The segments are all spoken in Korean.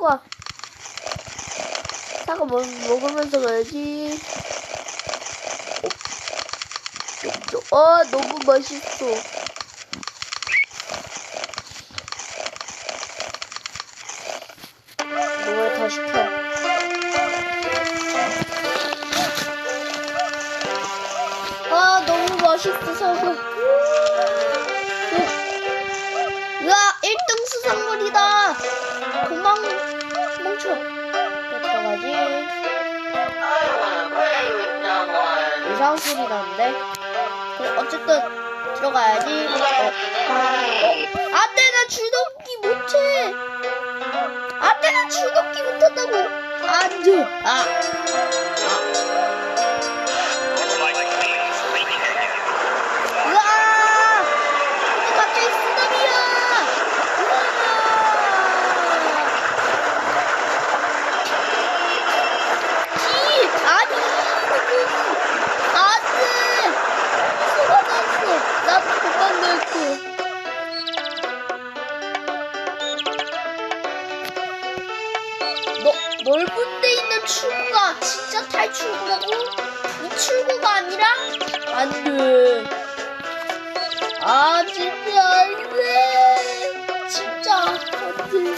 사과. 사과 먹, 먹으면서 가야지. 어, 어, 너무 맛있어. 이걸 다 시켜. 아, 너무 맛있어, 사과. 멈춰. 내 들어가지. 이상한 소리 나는데? 그래, 어쨌든, 들어가야지. 어, 어. 안 돼, 나 줄넘기 못해. 안 돼, 나 줄넘기 못한다고. 안 돼. 아. 넓은 데 있는 출구가. 진짜 탈출구라고? 이 출구가 아니라? 안 돼. 아 진짜 안 돼 진짜 안 돼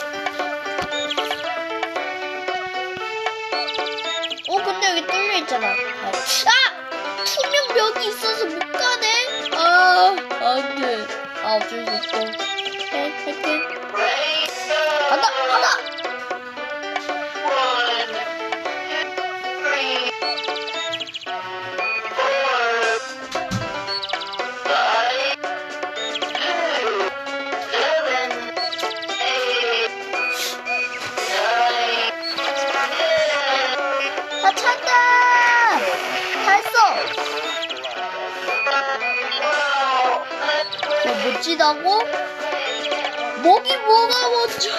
어 근데 여기 뚫려 있잖아. 아! 투명 벽이 있어서 못 가네. 아 안 돼. 아 어쩔 수 없어. 해 할게 지다고? 목이 뭐가 먼저?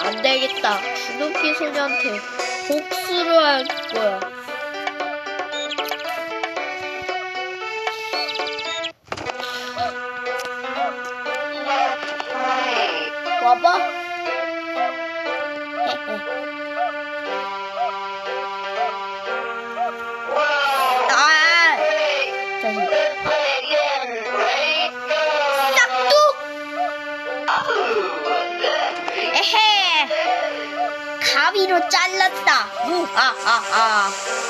안 되겠다. 주눈기 소녀한테 복수를 할 거야. 와봐 에헤 가위로 잘랐다 우아아아